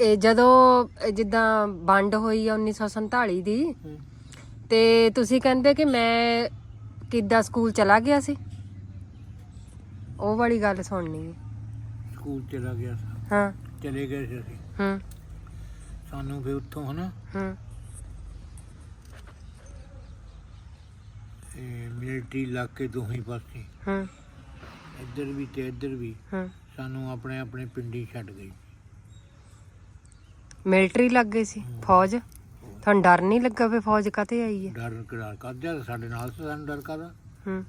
ਇਹ ਜਦੋਂ ਇਹ ਜਿੱਦਾਂ ਵੰਡ ਹੋਈ ਆ 1947 ਦੀ ਤੇ ਤੁਸੀਂ ਕਹਿੰਦੇ ਕਿ ਮੈਂ ਕਿੱਦਾਂ ਸਕੂਲ ਚਲਾ ਗਿਆ ਸੀ? ਉਹ ਵਾਲੀ ਗੱਲ ਸੁਣਨੀ ਹੈ ਸਕੂਲ ਚਲਾ ਗਿਆ ਸੀ। ਹਾਂ। ਚਲੇ ਗਏ ਸੀ ਅਸੀਂ। ਹੂੰ। ਸਾਨੂੰ ਫਿਰ ਉੱਥੋਂ ਹਨਾ। ਹੂੰ। ਇਹ ਮਿਲਟਰੀ ਇਲਾਕੇ ਦੋਹੀਂ ਪਾਸੇ ਹੂੰ। ਇੱਧਰ ਵੀ ਤੇ ਇੱਧਰ ਵੀ ਹੂੰ। ਸਾਨੂੰ ਆਪਣੇ ਆਪਣੇ ਪਿੰਡੀ ਛੱਡ ਗਈ ਮਿਲਟਰੀ ਲੱਗ ਗਈ ਸੀ ਫੌਜ। ਤੁਹਾਨੂੰ ਡਰ ਨਹੀਂ ਲੱਗਾ ਵੀ ਫੌਜ ਕਾਤੇ ਆਈ ਹੈ? ਡਰ ਕਰਾਰ ਕਰਦਿਆ ਸਾਡੇ ਨਾਲ ਸਾਨੂੰ ਡਰ ਕਰਦਾ ਹੂੰ।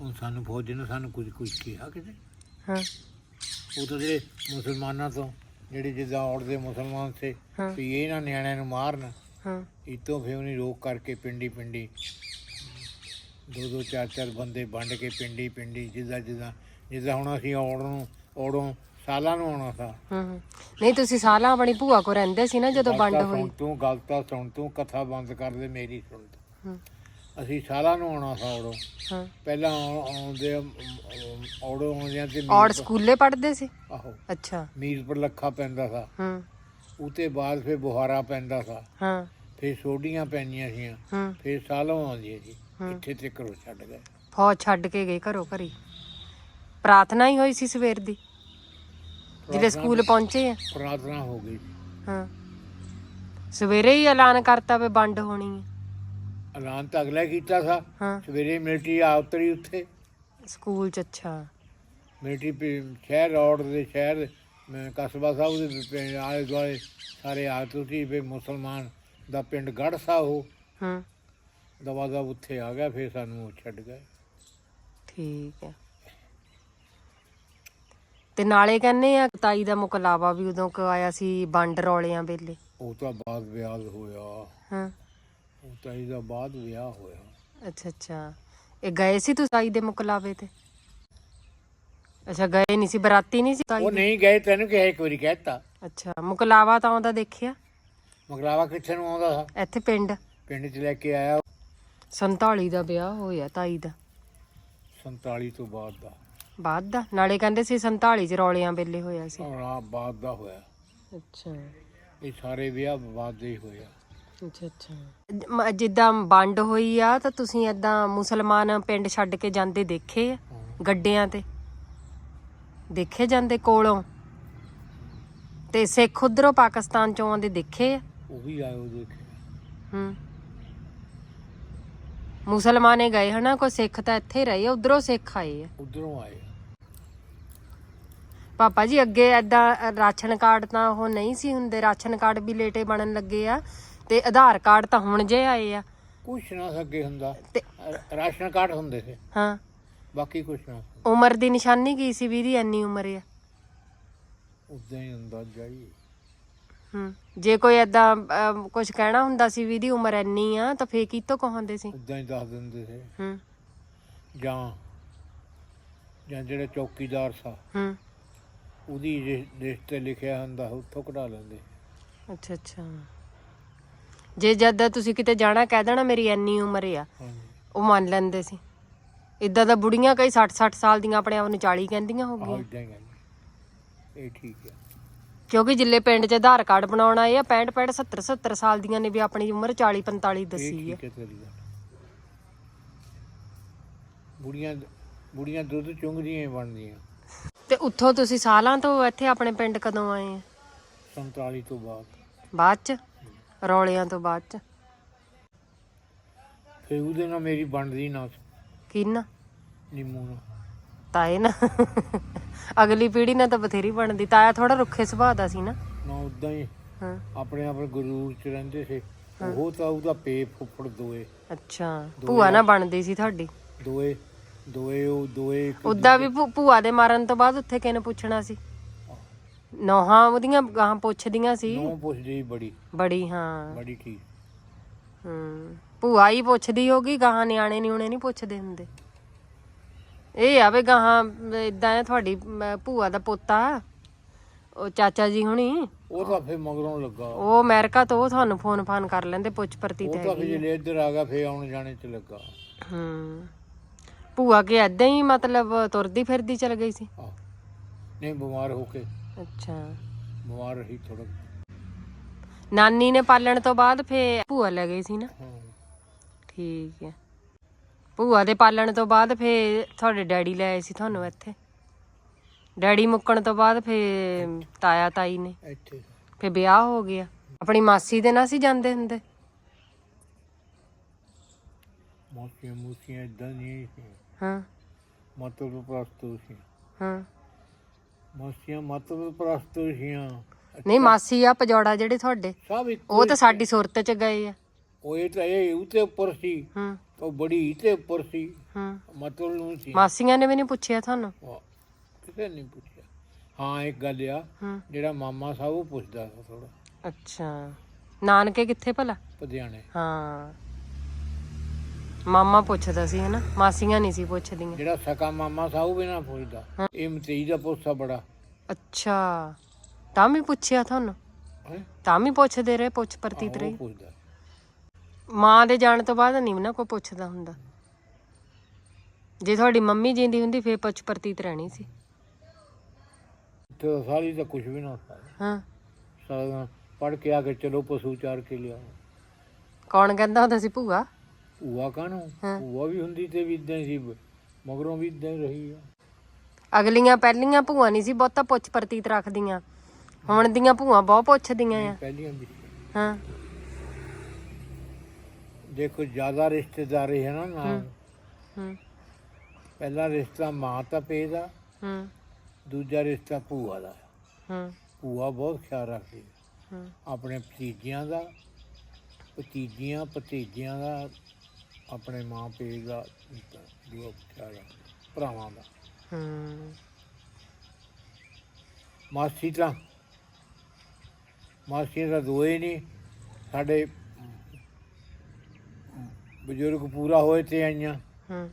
ਹੁਣ ਸਾਨੂੰ ਫੌਜ ਨੇ ਸਾਨੂੰ ਕੁਝ ਕੁਝ ਕਿਹਾ ਕਿਤੇ? ਹਾਂ। ਉਹ ਤਾਂ ਜਿਹੜੇ ਮੁਸਲਮਾਨਾਂ ਤੋਂ ਜਿਹੜੇ ਜਿੱਦਾਂ ਔੜਦੇ ਮੁਸਲਮਾਨ ਸੇ ਹਾਂ। ਵੀ ਇਹ ਨਾ ਨਿਆਣਿਆਂ ਨੂੰ ਮਾਰਨ। ਹਾਂ। ਇਤੋਂ ਫਿਰ ਉਹਨੇ ਰੋਕ ਕਰਕੇ ਪਿੰਡੀ ਪਿੰਡੀ ਦੋ ਦੋ ਚਾਰ ਚਾਰ ਬੰਦੇ ਵੰਡ ਕੇ ਪਿੰਡੀ ਪਿੰਡੀ ਜਿੱਦਾਂ ਜਿੱਦਾਂ ਜਿੱਦਾਂ ਹੁਣ ਅਸੀਂ ਔੜ ਨੂੰ ਔੜੋਂ ਸਾਲਾਂ ਨੂੰ ਆਉਣਾ ਸੀ ਹੂੰ। ਨਹੀਂ ਤੁਸੀਂ ਸਾਲਾਂ ਆਪਣੀ ਭੂਆ ਕੋ ਰਹਿੰਦੇ ਸੀ ਨਾ ਜਦੋਂ ਵੰਡ ਹੋਈ। ਸੁਣ ਤੂੰ ਗੱਲ ਤਾਂ ਸੁਣ ਤੂੰ ਕਥਾ ਬੰਦ ਕਰ ਦੇ ਮੇਰੀ ਸੁਣ ਤੂੰ। ਹੂੰ ਅਸੀਂ ਸਾਲਾਂ ਨੂੰ ਆਉਣਾ ਸੀ ਔੜੋਂ ਹਾਂ। ਪਹਿਲਾਂ ਆਉ- ਆਉਂਦੇ ਔੜੋਂ ਆਉਂਦਿਆਂ ਤੇ ਔਰ ਮੀਰ- ਸਕੂਲੇ ਪੜ੍ਹਦੇ ਸੀ? ਆਹੋ। ਅੱਛਾ। ਮੀਰਪੁਰ ਲੱਖਾ ਪੈਂਦਾ ਸੀ। ਹੂੰ ਉਤੇ ਬਾਅਦ ਫਿਰ ਬੁਹਾਰਾ ਪੈਂਦਾ ਸੀ। ਹਾਂ। ਫਿਰ ਸੋਡੀਆਂ ਪੈਂਦੀਆਂ ਸੀਆਂ। ਹੂੰ ਫਿਰ ਸਾਲੋਂ ਆਉਂਦੀਆਂ ਸੀ। ਹੂੰ। ਇੱਥੇ ਤੇ ਘਰੋਂ ਛੱਡ ਗਏ। ਫੌਜ ਛੱਡ ਕੇ ਗਏ ਘਰੋਂ ਘਰੀ। ਪ੍ਰਾਰਥਨਾ ਹੀ ਹੋਈ ਸੀ ਸਵੇਰ ਦੀ। ਜਿਹੜੇ ਸਕੂਲ ਪਹੁੰਚੇ ਆ। ਪ੍ਰਾਰਥਨਾ ਹੋ ਗਈ। ਹਾਂ। ਸਵੇਰੇ ਹੀ ਐਲਾਨ ਕਰਤਾ ਵੀ ਵੰਡ ਹੋਣੀ ਹੈ ਐਲਾਨ ਤਾਂ ਅਗਲਾ ਕੀਤਾ ਸੀ ਹਾਂ। ਸਵੇਰੇ ਮਿਲਟਰੀ ਆ ਉਤਰੀ ਉੱਥੇ। ਸਕੂਲ ਚ ਅੱਛਾ। ਮਿਲਟਰੀ ਪਿ- ਸ਼ਹਿਰ ਰੋਡ ਦੇ ਸ਼ਹਿਰ ਕਸਬਾ ਸਾਹਿਬ ਦੇ ਪਿੰਡ ਆਲੇ ਦੁਆਲੇ ਸਾਰੇ ਆ ਤੁਸੀਂ ਵੀ ਮੁਸਲਮਾਨ ਦਾ ਪਿੰਡ ਗੜ੍ਹ ਸਾ ਉਹ। ਹੂੰ। ਦਵਾ ਦਾ ਉੱਥੇ ਆ ਗਿਆ ਫਿਰ ਸਾਨੂੰ ਉਹ ਛੱਡ ਗਏ। ਠੀਕ ਹੈ। ਤੇ ਨਾਲੇ ਕਹਿੰਦੇ ਆ ਤਾਈ ਦਾ ਮੁਕਲਾਵਾ ਵੀ ਉਦੋਂ ਕ ਆਇਆ ਸੀ ਵੰਡ ਰੌਲਿਆਂ ਵੇਲੇ। ਉਹ ਤਾਂ ਬਾਅਦ ਵਿਆਹ ਹੋਇਆ। ਹਾਂ। ਉਹ ਤਾਂ ਇਹਦਾ ਬਾਅਦ ਵਿਆਹ ਹੋਇਆ। ਅੱਛਾ ਅੱਛਾ। ਇਹ ਗਏ ਸੀ ਤੁਸੀਂ ਤਾਈ ਦੇ ਮੁਕਲਾਵੇ ਤੇ? ਅੱਛਾ ਗਏ ਨਹੀਂ ਸੀ ਬਰਾਤੀ ਨਹੀਂ ਸੀ ਤਾਈ ਉਹ ਦੇ? ਨਹੀਂ ਗਏ ਤੈਨੂੰ ਕਿਹਾ ਇੱਕ ਵਾਰੀ ਕਹਿਤਾ ਅੱਛਾ ਮੁਕਲਾਵਾ ਤਾਂ ਆਉਂਦਾ ਦੇਖਿਆ? ਮਗਰਾਵਾ ਕਿੱਥੇ ਨੂੰ ਆਉਂਦਾ? ਸੀ ਇੱਥੇ ਪਿੰਡ। ਪਿੰਡ 'ਚ ਲੈ ਕੇ ਆਇਆ। 47 ਦਾ ਵਿਆਹ ਹੋਇਆ ਤਾਈ ਦਾ। 47 ਤੋਂ ਬਾਅਦ ਦਾ। ਬਾਅਦ ਦਾ। ਨਾਲੇ ਕਹਿੰਦੇ ਸੀ 47 ਚ ਰੌਲਿਆਂ ਵੇਲੇ ਹੋਇਆ ਸੀ। ਆ ਬਾਅਦ ਦਾ ਹੋਇਆ। ਅੱਛਾ। ਇਹ ਸਾਰੇ ਵਿਆਹ ਬਾਅਦ ਦੇ ਹੀ ਹੋਇਆ। ਅੱਛਾ ਅੱਛਾ। ਮ- ਜਿੱਦਾਂ ਵੰਡ ਹੋਈ ਆ ਤਾਂ ਤੁਸੀਂ ਏਦਾਂ ਮੁਸਲਮਾਨ ਪਿੰਡ ਛੱਡ ਕੇ ਜਾਂਦੇ ਦੇਖੇ ਆ। ਗੱਡਿਆਂ ਤੇ? ਦੇਖੇ ਜਾਂਦੇ ਕੋਲੋਂ? ਤੇ ਸਿੱਖ ਉਧਰੋਂ ਪਾਕਿਸਤਾਨ ਚੋਂ ਆਉਂਦੇ ਦੇਖੇ ਆ? ਉਹ ਵੀ ਉਹ ਦੇਖੇ। ਹੂੰ। ਮੁਸਲਮਾਨੇ ਗਏ ਹਨਾ ਕੋਈ ਸਿੱਖ ਤਾਂ ਇੱਥੇ ਰਹੇ ਉਧਰੋਂ ਸਿੱਖ ਆਏ ਆ? ਉਧਰੋਂ ਆਏ। ਪਾਪਾ ਜੀ ਅੱਗੇ ਐਦਾਂ ਰਾਸ਼ਨ ਕਾਰਡ ਤਾਂ ਉਹ ਨਹੀਂ ਸੀ ਹੁੰਦੇ। ਰਾਸ਼ਨ ਕਾਰਡ ਵੀ ਲੇਟੇ ਬਣਨ ਲੱਗੇ ਆ ਤੇ ਆਧਾਰ ਕਾਰਡ ਤਾਂ ਹੁਣ ਜੇ ਆਏ ਆ। ਕੁਛ ਨਾ ਸਕੇ ਹੁੰਦਾ। ਤੇ ਰਾਸ਼ਨ ਕਾਰਡ ਹੁੰਦੇ ਸੀ। ਹਾਂ। ਬਾਕੀ ਕੁਛ ਨਾ। ਉਮਰ ਦੀ ਨਿਸ਼ਾਨੀ ਕੀ ਸੀ ਵੀਰੀ ਇੰਨੀ ਉਮਰ ਆ? ਉਦਾਂ ਹੀ ਅੰਦਾਜ਼ਾ ਹੀ। ਹੂੰ। ਜੇ ਕੋਈ ਐਦਾਂ ਕੁਝ ਕਹਿਣਾ ਹੁੰਦਾ ਸੀ ਵੀ ਦੀ ਉਮਰ ਇੰਨੀ ਆ ਤਾਂ ਫੇਰ ਕਿਤੋਂ ਕਹਾਂਦੇ ਸੀ? ਉਦਾਂ ਹੀ ਦੱਸ ਦਿੰਦੇ ਸੀ। ਹੂੰ। ਜਾਂ ਜਾਂ ਜਿਹੜਾ ਚੌਕੀਦਾਰ ਸਾ। ਹੂੰ। ਉਹਦੀ ਲਿਸਟ ਤੇ ਲਿਖਿਆ ਹੁੰਦਾ ਉੱਥੋਂ ਕਢਾ ਲੈਂਦੇ। ਅੱਛਾ ਅੱਛਾ। ਜੇ ਜਦ ਤੁਸੀਂ ਕਿਤੇ ਜਾਣਾ ਕਹਿ ਦੇਣਾ ਮੇਰੀ ਇੰਨੀ ਉਮਰ ਆ ਉਹ ਮੰਨ ਲੈਂਦੇ ਸੀ। ਇਦਾਂ ਤਾਂ ਬੁੜੀਆਂ ਕਈ 60 60 ਸਾਲ ਦੀਆਂ ਆਪਣੇ ਆਪ ਨੂੰ 40 ਕਹਿੰਦੀਆਂ ਹੋ ਗਈਆਂ ਇਦਾਂ ਹੀ ਗੱਲ ਇਹ ਠੀਕ ਹੈ ਕਿਉਂਕਿ ਜਿੱਲੇ ਪਿੰਡ 'ਚ ਆਧਾਰ ਕਾਰਡ ਬਣਾਉਣ ਆਏ ਆ 65 65 70 70 ਸਾਲ ਦੀਆਂ ਨੇ ਵੀ ਆਪਣੀ ਉਮਰ 40 45 ਇਹ ਦੱਸੀ ਹੈ ਬੁੜੀਆਂ ਬੁੜੀਆਂ ਦੁੱਧ ਚੁੰਗਦੀਆਂ ਬਣਦੀਆਂ। ਤੇ ਉੱਥੋਂ ਤੁਸੀਂ ਸਾਲਾਂ ਤੋਂ ਇੱਥੇ ਆਪਣੇ ਪਿੰਡ ਕਦੋਂ ਆਏ ਆ? 47 ਤੋਂ ਬਾਅਦ। ਬਾਅਦ 'ਚ? ਰੌਲਿਆਂ ਤੋਂ ਬਾਅਦ 'ਚ? ਫਿਰ ਉਹਦੇ ਨਾਲ ਮੇਰੀ ਬਣਦੀ ਨਾ। ਕਿੰਨਾ? ਨਿੰਮੂ ਨਾਲ। ਤਾਏ ਨਾ ਅਗਲੀ ਪੀੜ੍ਹੀ ਨਾਲ ਤਾਂ ਬਥੇਰੀ ਬਣਦੀ। ਤਾਇਆ ਥੋੜਾ ਰੁੱਖੇ ਸੁਭਾਅ ਦਾ ਸੀ ਨਾ। ਨਾ ਉਦਾਂ ਹੀ। ਹਾਂ। ਆਪਣੇ ਆਪ ਗੁਰੂਰ ਚ ਰਹਿੰਦੇ ਸੀ। ਉਹ ਤਾਂ ਉਹਦਾ ਪੇ ਫੁੱਫੜ ਦੋਏ। ਅੱਛਾ। ਭੂਆ ਨਾ ਬਣਦੀ ਸੀ ਤੁਹਾਡੀ? ਦੋਏ। ਦੋਏ ਉਹ ਦੋਏ ਇੱਕ ਉਦਾਂ ਵੀ ਭੂ- ਭੂਆ ਦੇ ਮਾਰਨ ਤੋਂ ਬਾਅਦ ਉੱਥੇ ਕਿਹਨੇ ਪੁੱਛਣਾ ਸੀ? ਨੋਹਾਂ ਉਹਦੀਆਂ ਗਾਹਾਂ ਪੁੱਛਦੀਆਂ ਸੀ। ਨੌ ਪੁੱਛਦੀ ਬੜੀ। ਬੜੀ ਹਾਂ। ਬੜੀ ਠੀਕ। ਹੂੰ ਭੂਆ ਹੀ ਪੁੱਛਦੀ ਹੋਗੀ ਗਾਹਾਂ ਨਿਆਣੇ ਨਿਉਣੇ ਨਹੀਂ ਪੁੱਛਦੇ ਹੁੰਦੇ। ਇਹ ਆ ਵੀ ਗਾਹਾਂ ਇਦਾਂ ਹੈ ਤੁਹਾਡੀ ਮ, ਭੂਆ ਦਾ ਪੋਤਾ ਉਹ ਚਾਚਾ ਜੀ ਹੁਣੀ। ਉਹ ਤਾਂ ਫਿਰ ਮਗਰੋਂ ਲੱਗਾ। ਉਹ ਅਮਰੀਕਾ ਤੋਂ ਉਹ ਤੁਹਾਨੂੰ ਫੋਨ ਫਾਨ ਕਰ ਲੈਂਦੇ ਪੁੱਛ ਪ੍ਰਤੀ ਉਹ ਤੇ ਹੈਗੀ ਆ। ਜਿਹੜੇ ਇੱਧਰ ਆ ਗਿਆ ਫਿਰ ਆਉਣ ਜਾਣੇ ਚ ਲੱਗਾ। ਹੂੰ। ਭੂਆ ਕੇ ਏਦਾਂ ਹੀ ਮਤਲਬ ਤੁਰਦੀ ਫਿਰਦੀ ਚਲ ਗਈ ਸੀ। ਨਹੀਂ ਬਿਮਾਰ ਹੋ ਕੇ। ਅੱਛਾ। ਬਿਮਾਰ ਰਹੀ ਥੋੜਾ ਨਾਨੀ ਨੇ ਪਾਲਣ ਤੋਂ ਬਾਅਦ ਫੇ ਭੂਆ ਲੈ ਗਈ ਸੀ ਨਾ? ਹਾਂ। ਠੀਕ ਹੈ। ਭੂਆ ਦੇ ਪਾਲਣ ਤੋਂ ਬਾਅਦ ਫੇ ਤੁਹਾਡੇ ਡੈਡੀ ਲੈ ਆਏ ਸੀ ਤੁਹਾਨੂੰ ਇੱਥੇ? ਡੈਡੀ ਮੁੱਕਣ ਤੋਂ ਬਾਅਦ ਫੇ ਤਾਇਆ ਤਾਈ ਨੇ? ਇੱਥੇ। ਫੇ ਵਿਆਹ ਹੋ ਗਿਆ। ਆਪਣੀ ਮਾਸੀ ਦੇ ਨਾਲ ਸੀ ਜਾਂਦੇ ਹੁੰਦੇ? ਮੋਸੀਆਂ ਮੂਸੀਆਂ ਇਦਾਂ ਨਹੀਂ ਸੀ। ਹਾਂ। ਮਤਲਬ ਪ੍ਰਸਤੂ ਸੀ। ਹਾਂ। ਮੋਸੀਆਂ ਮਤਲਬ ਪ੍ਰਸਤੂ ਸੀਆਂ। ਨਹੀਂ ਮਾਸੀ ਆ ਪਜੌੜਾ ਜਿਹੜੇ ਤੁਹਾਡੇ ਸਭ ਇੱਕ ਉਹ ਤਾਂ ਸਾਡੀ ਸੁਰਤ ਚ ਗਏ ਆ। ਉਹ ਇਹ ਤਾਂ ਇਹ ਉਤੇ ਉੱਪਰ ਸੀ। ਹੂੰ। ਉਹ ਬੜੀ ਤੇ ਉੱਪਰ ਸੀ। ਹੂੰ। ਮਤਲਬ ਨੂੰ ਸੀ। ਮਾਸੀਆਂ ਨੇ ਵੀ ਨਹੀਂ ਪੁੱਛਿਆ ਤੁਹਾਨੂੰ? ਕਿਸੇ ਨੇ ਪੁੱਛਿਆ। ਹਾਂ ਇੱਕ ਗੱਲ ਆ ਹੂੰ। ਜਿਹੜਾ ਮਾਮਾ ਸਾਹਿਬ ਉਹ ਪੁੱਛਦਾ ਥੋੜਾ ਅੱਛਾ। ਨਾਨਕੇ ਕਿੱਥੇ ਭਲਾ? ਪਧਿਆਣੇ। ਹਾਂ। ਮਾਮਾ ਪੁੱਛਦਾ ਸੀ ਹਨਾ? ਮਾਸੀਆਂ ਨਹੀਂ ਸੀ ਪੁੱਛਦੀਆਂ। ਜਿਹੜਾ ਸਕਾ ਮਾਮਾ ਸਾਹਿਬ ਵੀ ਨਾ ਪੁੱਛਦਾ। ਇਹ ਮਤੀਜ ਦਾ ਪੁੱਛਾ ਬੜਾ। ਅੱਛਾ। ਤਾਂ ਵੀ ਪੁੱਛਿਆ ਤੁਹਾਨੂੰ? ਹੈ? ਤਾਂ ਵੀ ਪੁੱਛਦੇ ਰਹੇ ਪੁੱਛ ਪ੍ਰਤੀਤ ਰਹੀ? ਪੁੱਛਦਾ। ਮਾਂ ਦੇ ਜਾਣ ਤੋਂ ਬਾਅਦ ਨਹੀਂ ਨਾ ਕੋਈ ਪੁੱਛਦਾ ਹੁੰਦਾ। ਜੇ ਤੁਹਾਡੀ ਮੰਮੀ ਜਿੰਦੀ ਹੁੰਦੀ ਫੇਰ ਪੁੱਛ ਪ੍ਰਤੀਤ ਰਹਿਣੀ ਸੀ। ਤੇ ਸਾਰੀ ਤਾਂ ਕੁਝ ਵੀ ਨਾ ਹੁੰਦਾ। ਹਾਂ। ਸਾਰਾ ਪੜ ਕੇ ਆ ਕੇ ਚਲੋ ਪਸ਼ੂ ਚਾਰ ਕੇ ਲਿਆ ਕੌਣ ਕਹਿੰਦਾ ਹੁੰਦਾ ਸੀ ਭੂਆ? ਭੂਆ ਕਾਹਨੂੰ? ਹਾਂ। ਭੂਆ ਵੀ ਹੁੰਦੀ ਤੇ ਵੀ ਇਦਾਂ ਸੀ ਮਗਰੋਂ ਵੀ ਇਦਾਂ ਹੀ ਰਹੀ ਆ। ਅਗਲੀਆਂ ਪਹਿਲੀਆਂ ਭੂਆ ਨਹੀਂ ਸੀ ਬਹੁਤਾ ਪੁੱਛ ਪ੍ਰਤੀਤ ਰੱਖਦੀਆਂ। ਹੁਣ ਦੀਆਂ ਭੂਆ ਬਹੁਤ ਪੁੱਛਦੀਆਂ ਆ। ਪਹਿਲੀਆਂ ਵੀ ਹਾਂ। ਦੇਖੋ ਜ਼ਿਆਦਾ ਰਿਸ਼ਤੇਦਾਰੀ ਹੈ ਨਾ ਨਾਲ। ਹੂੰ ਪਹਿਲਾ ਰਿਸ਼ਤਾ ਮਾਂ ਤਾਂ ਪੇ ਦਾ ਹੂੰ। ਦੂਜਾ ਰਿਸ਼ਤਾ ਭੂਆ ਦਾ। ਹੂੰ। ਭੂਆ ਬਹੁਤ ਖਿਆਲ ਰੱਖਦੀ। ਹੂੰ। ਆਪਣੇ ਭਤੀਜਿਆਂ ਦਾ ਭਤੀਜੀਆਂ ਭਤੀਜਿਆਂ ਦਾ ਆਪਣੇ ਮਾਂ ਪੇ ਦਾ ਦੂਆ ਰੱਖਦੀ ਭਰਾਵਾਂ ਦਾ। ਹੂੰ। ਮਾਸੀ ਤਾਂ ਮਾਸੀ ਦਾ ਦੋਏ ਨਹੀਂ ਸਾਡੇ ਬਜ਼ੁਰਗ ਪੂਰਾ ਹੋਏ ਤੇ ਆਈਆਂ। ਹੂੰ।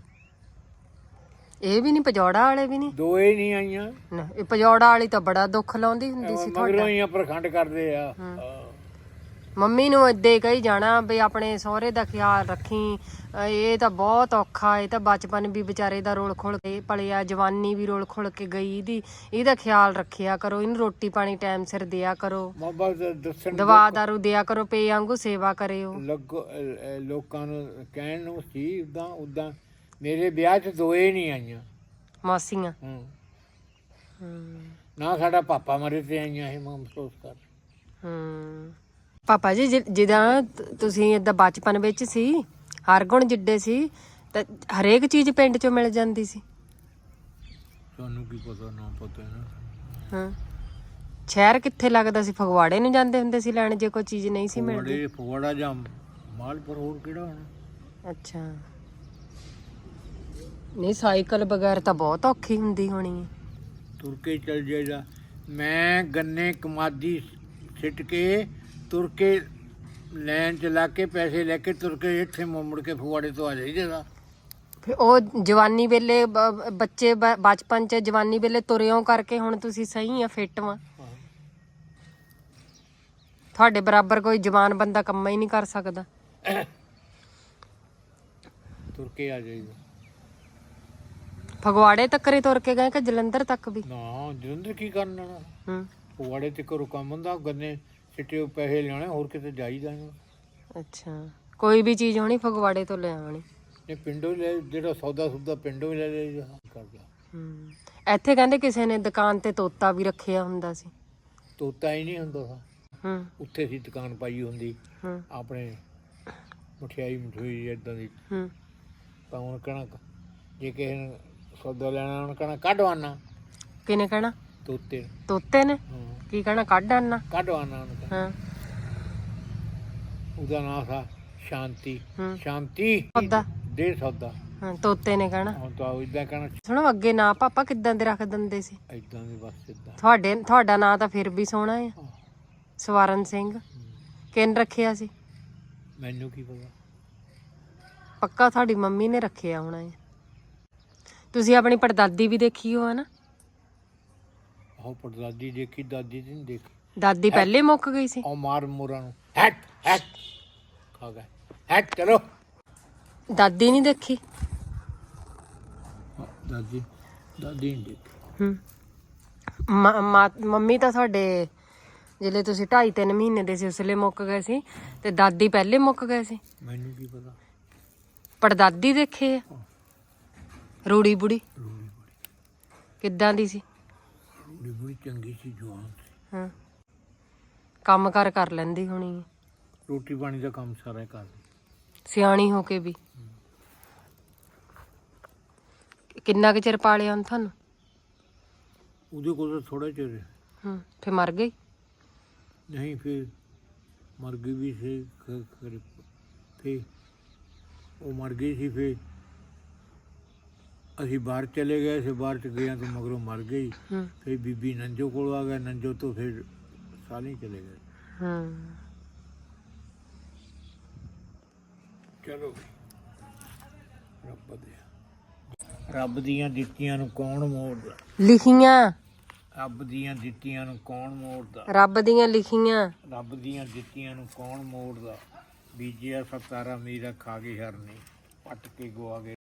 ਇਹ ਵੀ ਨਹੀਂ ਪਜੌੜਾ ਵਾਲੇ ਵੀ ਨਹੀਂ ਦੋਏ ਨਹੀਂ ਆਈਆਂ। ਨਾ ਇਹ ਪਜੌੜਾ ਵਾਲੀ ਤਾਂ ਬੜਾ ਦੁੱਖ ਲਾਉਂਦੀ ਹੁੰਦੀ ਸੀ ਮਗਰੋਂ ਤੁਹਾਡਾ। ਹੀ ਆ ਪ੍ਰਖੰਡ ਕਰਦੇ ਆ। ਮੰਮੀ ਨੂੰ ਏਦੇ ਕਹੀ ਜਾਣਾ ਵੀ ਆਪਣੇ ਸਹੁਰੇ ਦਾ ਖਿਆਲ ਰੱਖੀ। ਅਹ ਇਹ ਤਾਂ ਬਹੁਤ ਔਖਾ ਇਹ ਤਾਂ ਬਚਪਨ ਵੀ ਵਿਚਾਰੇ ਦਾ ਰੋਲ ਖੁੱਲ ਕੇ ਪਲਿਆ ਜਵਾਨੀ ਵੀ ਰੋਲ ਖੁੱਲ ਕੇ ਗਈ ਇਹਦੀ। ਇਹਦਾ ਖਿਆਲ ਰੱਖਿਆ ਕਰੋ ਇਹਨੂੰ ਰੋਟੀ ਪਾਣੀ ਟਾਈਮ ਸਿਰ ਦਿਆ ਕਰੋ। ਬਾਬਾ ਦ- ਦੱਸਣ ਦਵਾ ਦਾਰੂ ਦਿਆ ਕਰੋ ਪੇ ਵਾਂਗੂ ਸੇਵਾ ਕਰਿਓ। ਲੱਗ ਲੋਕਾਂ ਨੂੰ ਕਹਿਣ ਨੂੰ ਸੀ ਉਦਾਂ ਉਦਾਂ ਮੇਰੇ ਵਿਆਹ 'ਚ ਦੋਏ ਨਹੀਂ ਆਈਆਂ। ਮਾਸੀਆਂ। ਹੂੰ। ਹੂੰ। ਨਾ ਸਾਡਾ ਪਾਪਾ ਮਰੇ ਤੇ ਆਈਆਂ ਇਹ ਮੈਂ ਅਫਸੋਸ ਕਰ। ਹੂੰ। ਪਾਪਾ ਜੀ ਜਿ- ਜਿੱਦਾਂ ਤ- ਤੁਸੀਂ ਏਦਾਂ ਬਚਪਨ ਵਿੱਚ ਸੀ ਹਰ ਗੁਣ ਜਿੱਡੇ ਸੀ ਤਾਂ ਹਰੇਕ ਚੀਜ਼ ਪਿੰਡ ਚੋਂ ਮਿਲ ਜਾਂਦੀ ਸੀ। ਤੁਹਾਨੂੰ ਕੀ ਪਤਾ ਨਾ ਪਤਾ ਨਾ ਹਾਂ। ਸ਼ਹਿਰ ਕਿੱਥੇ ਲੱਗਦਾ ਸੀ? ਫਗਵਾੜੇ ਨੂੰ ਜਾਂਦੇ ਹੁੰਦੇ ਸੀ ਲੈਣ ਜੇ ਕੋਈ ਚੀਜ਼ ਨਹੀਂ ਸੀ ਮਿਲਦੀ। ਫਗਵਾੜੇ ਫਗਵਾੜਾ ਜਾਂ ਮਾਲਪੁਰ ਹੋਰ ਕਿਹੜਾ ਹੋਣਾ? ਅੱਛਾ। ਨਹੀਂ ਸਾਈਕਲ ਬਗੈਰ ਤਾਂ ਬਹੁਤ ਔਖੀ ਹੁੰਦੀ ਹੋਣੀ ਹੈ। ਤੁਰ ਕੇ ਚੱਲ ਜਾਈਦਾ। ਮੈਂ ਗੰਨੇ ਕਮਾਦੀ ਸਿੱਟ ਕੇ ਤੁਰ ਕੇ ਲੈਣ ਚ ਲਾ ਕੇ ਪੈਸੇ ਲੈ ਕੇ ਤੁਰ ਕੇ ਇੱਥੇ ਮੁੜ ਕੇ ਫਗਵਾੜੇ ਤੋਂ ਆ ਜਾਈਦਾ ਦਾ ਫਿਰ ਉਹ ਜਵਾਨੀ ਵੇਲੇ ਬ- ਬੱਚੇ ਬ- ਬਚਪਨ ਚ ਜਵਾਨੀ ਵੇਲੇ ਤੁਰਿਓ ਕਰਕੇ ਹੁਣ ਤੁਸੀਂ ਸਹੀ ਆ ਫਿੱਟ ਵਾਂ। ਤੁਹਾਡੇ ਬਰਾਬਰ ਕੋਈ ਜਵਾਨ ਬੰਦਾ ਕੰਮ ਹੀ ਨਹੀਂ ਕਰ ਸਕਦਾ। ਤੁਰ ਕੇ ਆ ਜਾਈਦਾ। ਫਗਵਾੜੇ ਤੱਕਰੇ ਤੁਰ ਕੇ ਗਏ ਕਿ ਜਲੰਧਰ ਤੱਕ ਵੀ? ਨਾ ਜਲੰਧਰ ਕੀ ਕਰਨ ਆਣਾ ਹੂੰ। ਫਗਵਾੜੇ ਤੇ ਘਰੋਂ ਕੰਮ ਹੁੰਦਾ ਗੰਨੇ ਸਿੱਟੇ ਪੈਸੇ ਲਿਆਉਣੇ ਹੋਰ ਕਿਤੇ ਜਾਈਦਾ ਨਹੀਂ ਅੱਛਾ ਕੋਈ ਵੀ ਚੀਜ਼ ਹੋਣੀ ਫਗਵਾੜੇ ਤੋਂ ਲੈ ਆਉਣੀ। ਇਹ ਪਿੰਡੋਂ ਹੀ ਲੈ ਜਿਹੜਾ ਸੌਦਾ ਸੁਦਾ ਪਿੰਡੋਂ ਹੀ ਲੈ ਲੈ ਕਰਦਾ। ਹੂੰ ਇੱਥੇ ਕਹਿੰਦੇ ਕਿਸੇ ਨੇ ਦੁਕਾਨ ਤੇ ਤੋਤਾ ਵੀ ਰੱਖਿਆ ਹੁੰਦਾ ਸੀ। ਤੋਤਾ ਹੀ ਨਹੀਂ ਹੁੰਦਾ ਸੀ ਹੂੰ। ਉੱਥੇ ਸੀ ਦੁਕਾਨ ਪਾਈ ਹੁੰਦੀ। ਹੂੰ। ਆਪਣੇ ਮਠਿਆਈ ਮਠਿਆਈ ਇਦਾਂ ਦੀ। ਹੂੰ। ਤਾਂ ਹੁਣ ਕਹਣਾ ਜੇ ਕਿਸੇ ਨੇ ਸੌਦਾ ਲੈਣਾ ਉਹਨੇ ਕਹਣਾ ਕੱਢਵਾਨਾ ਕਿਨੇ ਕਹਿਣਾ? ਤੋਤੇ। ਤੋਤੇ ਨੇ? ਹਾਂ। ਕੀ ਕਹਿਣਾ ਕੱਢ ਆਨਾ। ਕੱਢਵਾਨਾ ਉਹਨੇ। ਹਾਂ। ਉਹਦਾ ਨਾਮ ਸੀ ਸ਼ਾਂਤੀ। ਹੂੰ। ਸ਼ਾਂਤੀ। ਸੌਦਾ। ਦੇ ਸੌਦਾ। ਹਾਂ ਤੋਤੇ ਨੇ ਕਹਿਣਾ। ਹੁਣ ਤਾਂ ਇਦਾਂ ਕਹਿਣਾ। ਸੁਣੋ ਅੱਗੇ ਨਾ ਪਾਪਾ ਕਿੱਦਾਂ ਦੇ ਰੱਖ ਦਿੰਦੇ ਸੀ? ਇਦਾਂ ਦੀ ਬਸ ਇਦਾਂ ਤੁਹਾਡੇ ਤੁਹਾਡਾ ਨਾਂ ਤਾਂ ਫਿਰ ਵੀ ਸੋਹਣਾ ਆ। ਸਵਾਰਨ ਸਿੰਘ। ਕਿਨ ਰੱਖਿਆ ਸੀ? ਮੈਨੂੰ ਕੀ ਪਤਾ। ਪੱਕਾ ਤੁਹਾਡੀ ਮੰਮੀ ਨੇ ਰੱਖਿਆ ਹੋਣਾ ਹੈ ਤੁਸੀਂ ਆਪਣੀ ਪੜਦਾਦੀ ਵੀ ਦੇਖੀ ਹੋ ਨਾ ਉਹ ਪੜਦਾਦੀ ਦੇਖੀ ਦਾਦੀ ਦੀ ਨਹੀਂ ਦੇਖੀ। ਦਾਦੀ ਪਹਿਲੇ ਮੁੱਕ ਗਈ ਸੀ। ਉਹ ਮਾਰ ਮੋਰਾਂ ਨੂੰ। ਹਟ ਹਟ। ਖਾ ਗਏ ਹਟ ਚਲੋ। ਦਾਦੀ ਨਹੀਂ ਦੇਖੀ। ਦਾਦੀ ਦਾਦੀ ਨਹੀਂ ਦੇਖੀ। ਹੂੰ। ਮ- ਮਾ- ਮੰਮੀ ਤਾਂ ਤੁਹਾਡੇ ਜਿਹੜੇ ਤੁਸੀਂ 2.5 3 ਮਹੀਨੇ ਦੇ ਸੀ ਉਸਲੇ ਮੁੱਕ ਗਏ ਸੀ ਤੇ ਦਾਦੀ ਪਹਿਲੇ ਮੁੱਕ ਗਏ ਸੀ। ਮੈਨੂੰ ਕੀ ਪਤਾ? ਪੜਦਾਦੀ ਦੇਖੇ ਆ। ਰੂੜੀ ਬੁੜੀ। ਰੂੜੀ ਕਿੱਦਾਂ ਦੀ ਸੀ? ਬੜੀ ਚੰਗੀ ਸੀ ਜਵਾਨ ਸੀ। ਹਾਂ। ਕੰਮ ਕਰ ਕਰ ਲੈਂਦੀ ਹੋਣੀ। ਹੈ। ਰੋਟੀ ਪਾਣੀ ਦਾ ਕੰਮ ਸਾਰਾ ਕਰਦੀ ਸਿਆਣੀ ਹੋ ਕੇ ਵੀ। ਕਿੰਨਾ ਕੁ ਚਿਰ ਪਾਲਿਆ ਹੁਣ ਤੁਹਾਨੂੰ? ਉਹਦੇ ਕੋਲ ਤਾਂ ਥੋੜਾ ਚਿਰ। ਹੂੰ। ਫੇ ਮਰ ਗਈ? ਨਹੀਂ ਫਿਰ ਮਰ ਗਈ ਵੀ ਸੀ ਫਿਰ ਉਹ ਮਰ ਗਈ ਸੀ ਫਿਰ ਅਸੀਂ ਬਾਹਰ ਚਲੇ ਗਏ ਸੀ ਬਾਹਰ ਚ ਗਿਆ ਤਾਂ ਮਗਰੋਂ ਮਰ ਗਈ। ਹੂੰ। ਫਿਰ ਬੀਬੀ ਨੰਜੋ ਕੋਲ ਆ ਗਿਆ ਨੰਜੋ ਤੋਂ ਫਿਰ ਸਾਲੇ ਚਲੇ ਗਏ। ਹੂੰ। ਚਲੋ ਵੀ। ਰੱਬ ਦੇ। ਰੱਬ ਦੀਆਂ ਦਿੱਤੀਆਂ ਨੂੰ ਕੌਣ ਮੋੜਦਾ? ਲਿਖੀਆਂ। ਰੱਬ ਦੀਆਂ ਦਿੱਤੀਆਂ ਨੂੰ ਕੌਣ ਮੋੜਦਾ? ਰੱਬ ਦੀਆਂ ਲਿਖੀਆਂ। ਰੱਬ ਦੀਆਂ ਦਿੱਤੀਆਂ ਨੂੰ ਕੌਣ ਮੋੜਦਾ? ਬੀਜਿਆ ਸਤਾਰਾ ਮੀਰਾ ਖਾ ਗਏ ਹਰਨੀ ਪੱਟ ਕੇ ਗਵਾ ਗਏ